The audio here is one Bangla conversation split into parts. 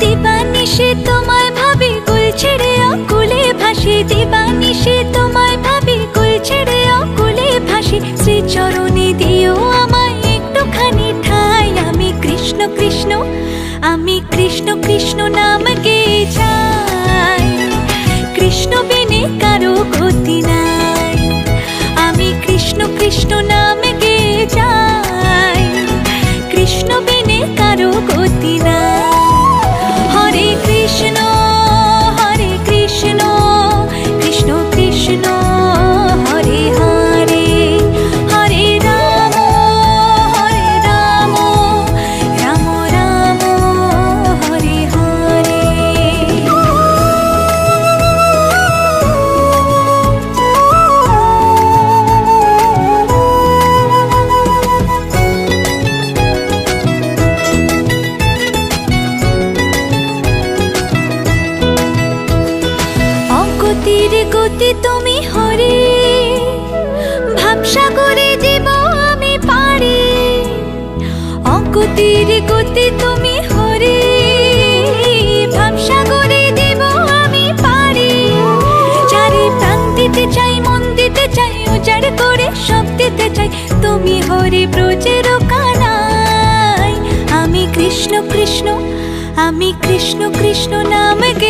দিবানিশে তোমায় ভাবি কুল ছেড়ে অকুলে ভাসি। দিবানিশে তোমায় ভাবি কুল ছেড়ে অকুলে ভাসি। শ্রী চরণে দিও আমায় একটুখানি ঠাই। আমি কৃষ্ণ কৃষ্ণ, আমি কৃষ্ণ কৃষ্ণ নাম গে যাই কৃষ্ণ বিনে কারও গতি নাই। আমি কৃষ্ণ কৃষ্ণ নাম গে যাই কৃষ্ণ বিনে কারও গতি নাই। গতি তুমি হরে। ভাবসাগরে জীব আমি পারি। অঙ্কুতির গতি তুমি হরে। ভাবসাগরে জীব আমি পারি। চারি প্রাণ দিতে চাই, মন দিতে চাই, উজাড় করে সব দিতে চাই, তুমি হরি ব্রজের কানাই আমি কৃষ্ণ কৃষ্ণ, আমি কৃষ্ণ কৃষ্ণ নাম গে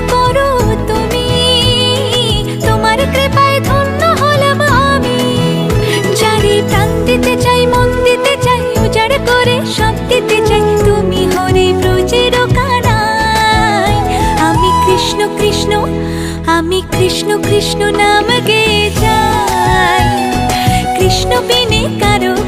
কৃষ্ণ নাম গে যায়? কৃষ্ণ বিনে কারও